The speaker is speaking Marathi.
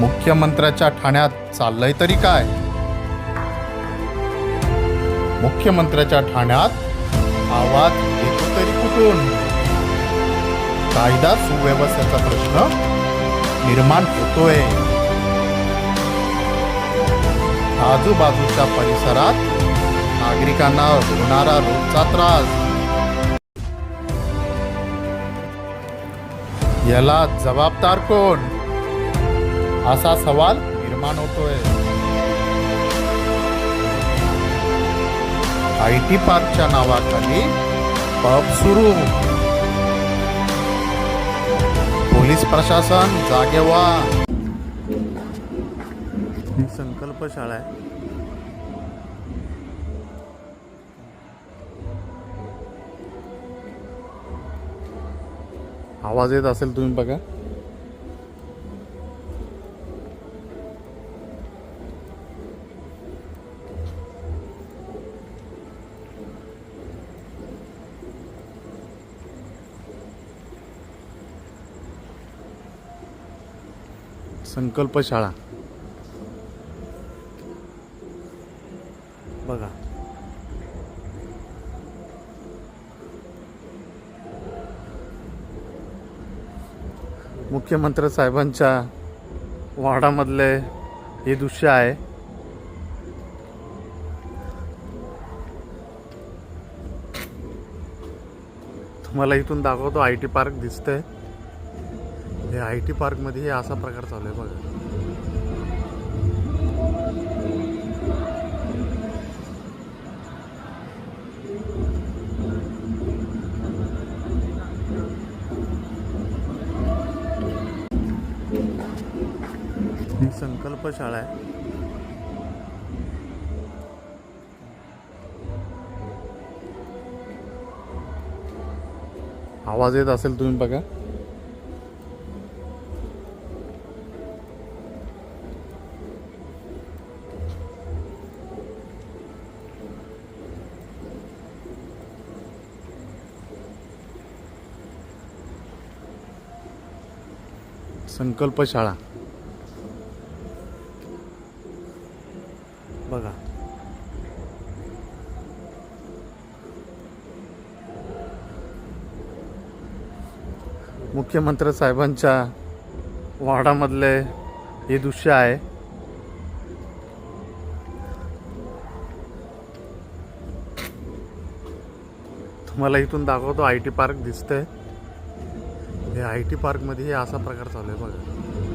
मुख्यमंत्र्याच्या ठाण्यात चाललंय तरी काय? मुख्यमंत्र्याच्या ठाण्यात आवाज येतो तरी कुठून? कायदा सुव्यवस्थेचा प्रश्न निर्माण होतोय. आजूबाजूच्या परिसरात नागरिकांना होणारा रोजचा त्रास. याला जबाबदार कोण? असा सवाल निर्माण होतोय. आय टी पार्कच्या नावाखाली पब सुरू. पोलीस प्रशासन जागेवा ही संकल्प शाळा आहे. आवाज येत असेल तुम्ही बघा. संकल्प शाळा बघा. मुख्यमंत्री साहेबांच्या वाडामधले हे दृश्य आहे. तुम्हाला इथून दाखवतो आय टी पार्क दिसतंय. हे आय टी पार्कमध्ये हे असा प्रकार चालू आहे बघा. ही संकल्प शाळा आहे. आवाज येत असेल तुम्ही बघा. संकल्प शाळा बघा. मुख्यमंत्री साहेबांच्या वाडामधले हे दृश्य आहे. तुम्हाला इथून दाखवतो आय टी पार्क दिसतंय. हे आय टी पार्कमध्ये हे असा प्रकार चालू आहे बघा.